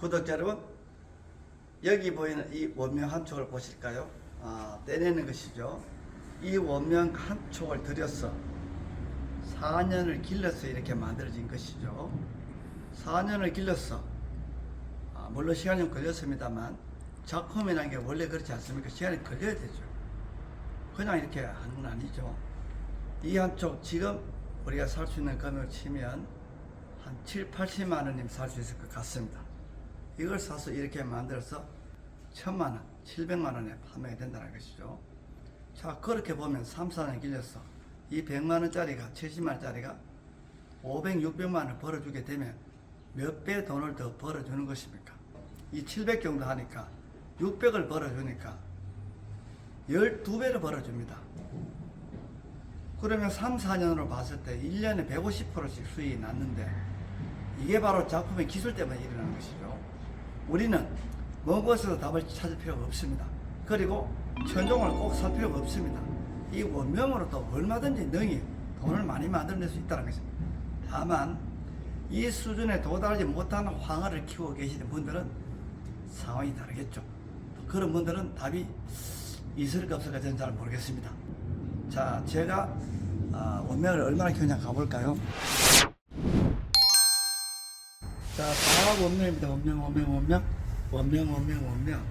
구독자 여러분, 여기 보이는 이 원명 한 촉을 보실까요? 아, 떼내는 것이죠. 이 원명 한 촉을 들여서 4년을 길러서 이렇게 만들어진 것이죠. 4년을 길러서, 아, 물론 시간이 좀 걸렸습니다만, 작품이라는 게 원래 그렇지 않습니까? 시간이 걸려야 되죠. 그냥 이렇게 하는 건 아니죠. 이 한쪽 지금 우리가 살 수 있는 금액을 치면 한 7, 80만 원이면 살수 있을 것 같습니다. 이걸 사서 이렇게 만들어서 천만 원, 700만 원에 판매가 된다는 것이죠. 자, 그렇게 보면 3, 4년 길려서 이 100만 원짜리가 70만 원짜리가 500, 600만 원을 벌어주게 되면 몇 배 돈을 더 벌어주는 것입니까? 이 700 정도 하니까 600을 벌어주니까 12배를 벌어줍니다. 그러면 3, 4년으로 봤을 때 1년에 150%씩 수익이 났는데 이게 바로 작품의 기술 때문에 일어나는 것이죠. 우리는 먼 곳에서 답을 찾을 필요가 없습니다. 그리고 천종을 꼭 살 필요가 없습니다. 이 원명으로 또 얼마든지 능히 돈을 많이 만들어낼 수 있다는 것입니다. 다만 이 수준에 도달하지 못하는 황화를 키우고 계시는 분들은 상황이 다르겠죠. 그런 분들은 답이 있을까 없을까 저는 잘 모르겠습니다. 자, 제가 아, 원명을 얼마나 키우냐 가볼까요? 자, 다 원명입니다. 원명, 원명, 원명, 원명, 원명, 원명.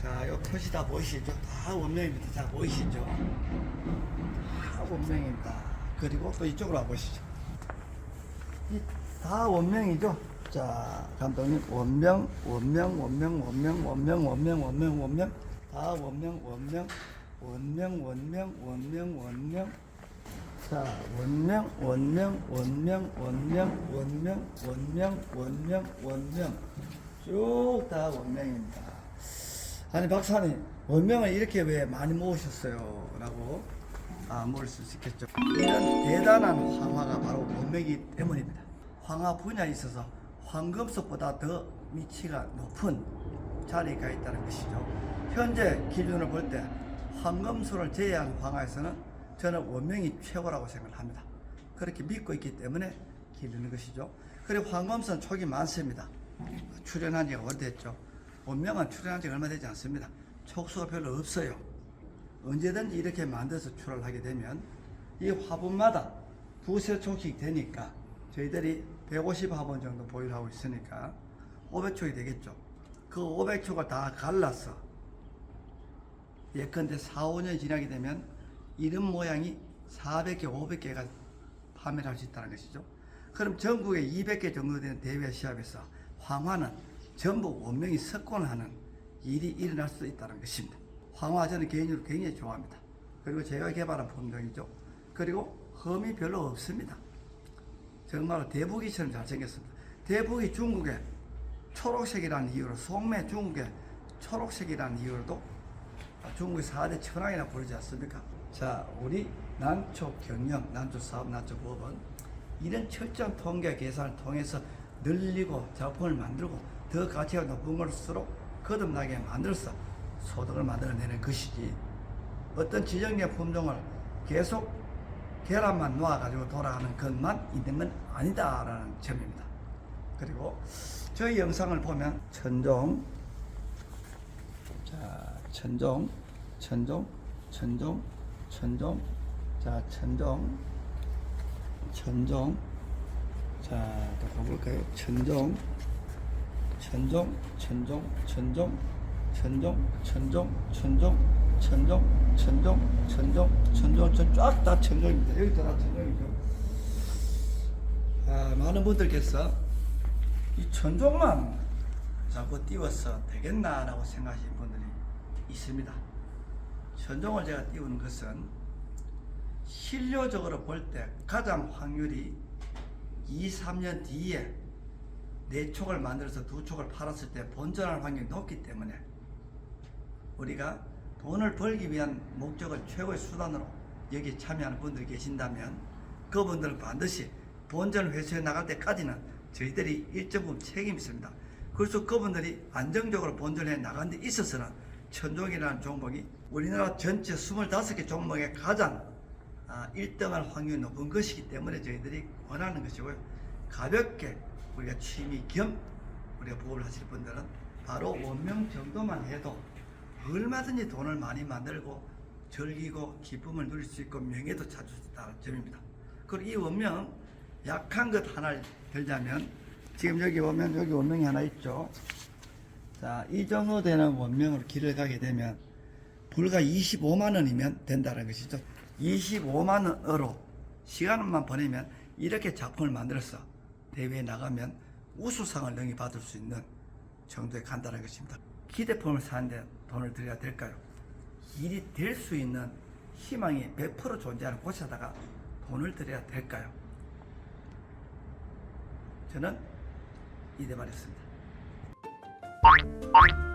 자, 요 표시 다 보이시죠? 다 원명입니다. 자, 보이시죠? 다 원명입니다. 그리고 또 이쪽으로 와보시죠. 이다 원명이죠? 자, 감독님, 원명, 원명, 원명, 원명, 원명, 원명, 원명, 원명, 다 원명, 원명, 원명, 원명, 원명, 원명. 자, 원명, 원명, 원명, 원명, 원명, 원명, 원명, 원명. 쭉 다 원명입니다. 아니, 박사님, 원명을 이렇게 왜 많이 모으셨어요? 라고 아, 물을 수 있겠죠. 이런 대단한 황화가 바로 원명이기 때문입니다. 황화 분야에 있어서 황금속보다 더 위치가 높은 자리가 있다는 것이죠. 현재 기준으로 볼때 황금수를 제외한 황화에서는 저는 원명이 최고라고 생각을 합니다. 그렇게 믿고 있기 때문에 기르는 것이죠. 그리고 황금수는 촉이 많습니다. 출연한 지가 오래됐죠. 원명은 출연한 지가 얼마 되지 않습니다. 촉수가 별로 없어요. 언제든지 이렇게 만들어서 출하를 하게 되면 이 화분마다 두세 촉이 되니까 저희들이 150화분 정도 보유하고 있으니까 500촉이 되겠죠. 그 500촉을 다 갈라서 예컨대 4, 5년 지나게 되면 이런 모양이 400개, 500개가 판매를 할 수 있다는 것이죠. 그럼 전국에 200개 정도 되는 대회 시합에서 황화는 전부 원명이 석권하는 일이 일어날 수 있다는 것입니다. 황화 저는 개인적으로 굉장히 좋아합니다. 그리고 제가 개발한 품종이죠. 그리고 험이 별로 없습니다. 정말 대북이처럼 잘생겼습니다. 대북이 중국에 초록색이라는 이유로 송매 중국에 초록색이라는 이유로도 중국의 4대 천왕이라 부르지 않습니까? 자, 우리 난초 경영, 난초 사업, 난초 법은 이런 철저한 통계 계산을 통해서 늘리고 작품을 만들고 더 가치가 높은 걸수록 거듭나게 만들어서 소득을 만들어내는 것이지 어떤 지정된 품종을 계속 계란만 놓아가지고 돌아가는 것만 있는 건 아니다라는 점입니다. 그리고 저희 영상을 보면 천종, 자 천종, 천종, 천종, 천종, 자 천종, 천종, 자또 가볼까요? 천종, 천종, 천종, 천종, 천종, 천종, 천종, 천종, 천종, 천종, 천종, 쫙다 천종입니다. 여기도 다 천종이죠. 아, 많은 분들께서 이 천종만 자꾸 띄워서 되겠나라고 생각하시는 분들이 있습니다. 천종을 제가 띄우는 것은 실효적으로 볼 때 가장 확률이 2, 3년 뒤에 네 촉을 만들어서 두 촉을 팔았을 때 본전할 확률이 높기 때문에 우리가 돈을 벌기 위한 목적을 최고의 수단으로 여기 참여하는 분들이 계신다면 그분들은 반드시 본전을 회수해 나갈 때까지는 저희들이 일정 부분 책임이 있습니다. 그래서 그분들이 안정적으로 본전해 나간 데 있어서는 천종이라는 종목이 우리나라 전체 25개 종목에 가장 아, 1등할 확률이 높은 것이기 때문에 저희들이 원하는 것이고요. 가볍게 우리가 취미 겸 우리가 보호를 하실 분들은 바로 원명 정도만 해도 얼마든지 돈을 많이 만들고 즐기고 기쁨을 누릴 수 있고 명예도 찾을 수 있다는 점입니다. 그리고 이 원명 약한 것 하나를 들자면 지금 여기 보면 여기 원명이 하나 있죠. 자, 이 정도 되는 원명으로 길을 가게 되면 불과 25만 원이면 된다는 것이죠. 25만 원으로 시간만 보내면 이렇게 작품을 만들어서 대회에 나가면 우수상을 능히 받을 수 있는 정도에 간다는 것입니다. 기대품을 사는데 돈을 들여야 될까요? 일이 될 수 있는 희망이 100% 존재하는 곳에다가 돈을 들여야 될까요? 저는 이대말이었습니다. Point, point.